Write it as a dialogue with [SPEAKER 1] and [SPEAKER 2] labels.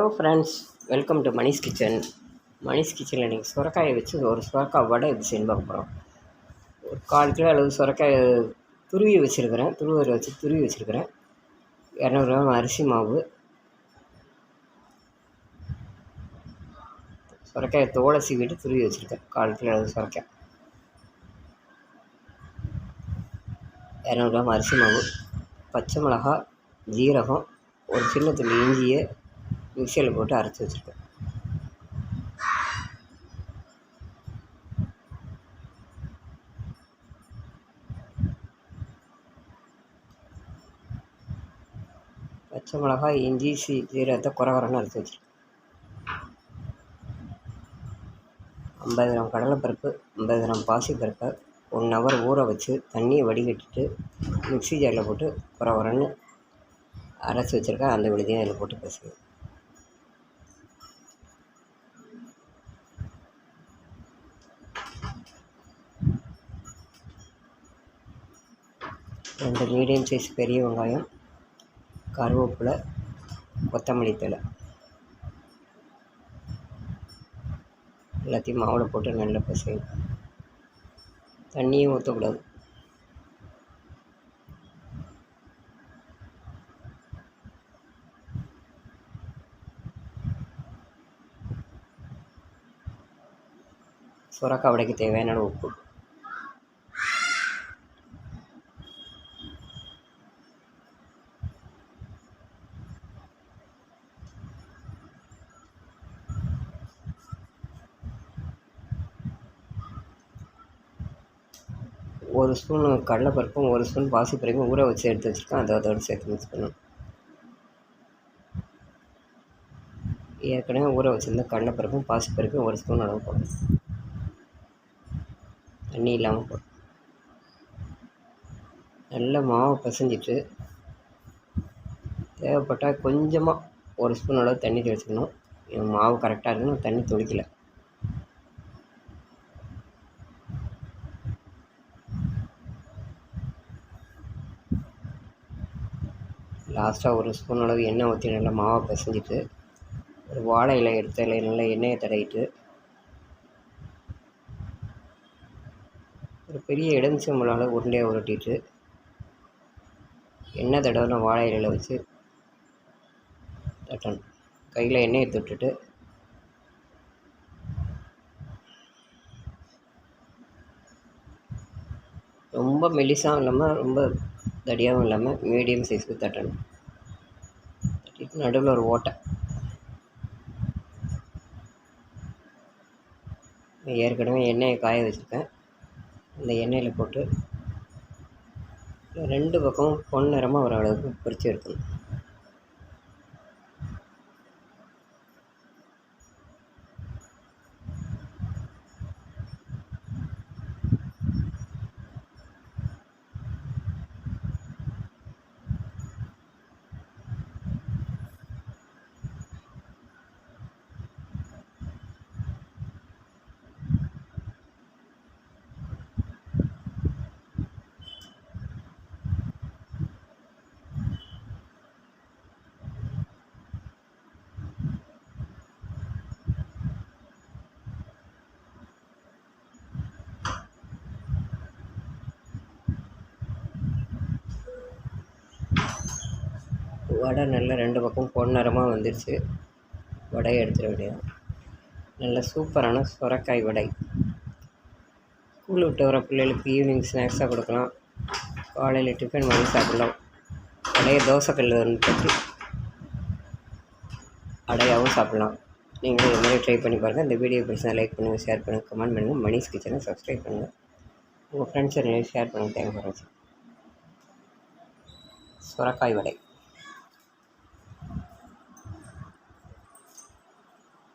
[SPEAKER 1] Hello friends welcome to Manish kitchen Manish கிச்சனில் இன்றைக்கி சுரக்காயை வச்சு ஒரு சுரக்காய் வடை எப்படி செய்யணும் பார்க்க போகிறோம் ஒரு கால் கிலோ அளவு சுரக்காய் துருவி வச்சுருக்கிறேன். துருவரை வச்சு துருவி வச்சுருக்கிறேன். இரநூறு கிராம் அரிசி மாவு. சுரக்காயை தோலை சீவிட்டு துருவி வச்சுருக்கேன். கால் கிலோ அளவு சுரக்காய் இரநூறு கிராம் அரிசி மாவு. பச்சை மிளகா ஜீரகம் ஒரு சின்ன துளி இஞ்சியை மிக்சியில் போட்டு அரைச்சி வச்சுருக்கேன். பச்சை மிளகாய் இஞ்சி சீ ஜீரகத்தை குறை அரைச்சி வச்சுருக்கேன். ஐம்பது கிராம் கடலைப்பருப்பு ஐம்பது கிராம் பாசிப்பருப்பை ஒன் ஹவர் ஊற வச்சு தண்ணியை வடிகட்டிட்டு மிக்ஸி ஜாரில் போட்டு குறை அரைச்சி வச்சுருக்கேன். அந்த விழுதையும் அதில் போட்டு பேசுவேன் ரெண்டு மீடியம் சைஸ் பெரிய வெங்காயம் கருவேப்பிலை கொத்தமல்லி தழை. எல்லாத்தையும் மாவில் போட்டு நல்லா பிசையும் தண்ணியும் ஊற்றக்கூடாது சுரக்காய் வடைக்கு தேவையான உப்பு. ஒரு ஸ்பூன் கடலைப்பருப்பும் ஒரு ஸ்பூன் பாசிப்பருப்பும் ஊற வச்சு எடுத்து வச்சுருக்கேன். அதை அதோடு சேர்த்து மிக்ஸ் பண்ணணும். ஏற்கனவே ஊற வச்சுருந்த கடலைப்பருப்பும் பாசிப்பருப்பும் ஒரு ஸ்பூன் அளவு போடணும் தண்ணி இல்லாமல் போடணும் நல்லா மாவை பிசைஞ்சிட்டு தேவைப்பட்டால் கொஞ்சமாக ஒரு ஸ்பூன் அளவு தண்ணி தெளிச்சுக்கணும். மாவு கரெக்டாக இருக்கணும் தண்ணி தொளிக்கலை. லாஸ்ட்டாக ஒரு ஸ்பூன் அளவு எண்ணெய் ஊற்றி நல்லா மாவை பிசைஞ்சிட்டு ஒரு வாழை இலை எடுத்து அதில் நல்லா எண்ணெயை தடவிட்டு ஒரு பெரிய எலுமிச்சம்பழம் உருண்டையை உருட்டிட்டு எண்ணெய் தடவின வாழை இலையில் வச்சு தட்டணும். கையில் எண்ணெயை தொட்டுட்டு ரொம்ப மெலிசாக இல்லாமல் ரொம்ப தடியாகவும் இல்லாமல் மீடியம் சைஸ்க்கு தட்டணும். தட்டிட்டு நடுவில் ஒரு ஓட்டை. ஏற்கனவே எண்ணெயை காய வச்சுருக்கேன். அந்த எண்ணெயில் போட்டு ரெண்டு பக்கமும் பொன் நிறமாக வர அளவுக்கு பிரித்து எடுக்கணும் வடை நல்லா ரெண்டு பக்கம் பொன்னரமாக வந்துடுச்சு வடையை எடுத்துட வேண்டியது நல்ல சூப்பரான சுரக்காய் வடை. ஸ்கூல் விட்டு வர பிள்ளைகளுக்கு ஈவினிங் ஸ்நாக்ஸாக கொடுக்கலாம். காலையில் டிஃபன் வாங்கி சாப்பிட்லாம். வடையை தோசைக்கல் பற்றி அடையாகவும் சாப்பிட்லாம். நீங்களும் இது மாதிரி ட்ரை பண்ணி பாருங்கள் இந்த வீடியோ பிடிச்சா லைக் பண்ணுங்கள் ஷேர் பண்ணுங்கள் கமெண்ட் பண்ணுங்கள் மணிஸ் கிச்சனை சப்ஸ்கிரைப் பண்ணுங்கள் உங்கள் ஃப்ரெண்ட்ஸ் ஷேர் பண்ணுங்கள் தேங்க்ஸ் ஃபார் வாட்சிங் சுரக்காய் வடை.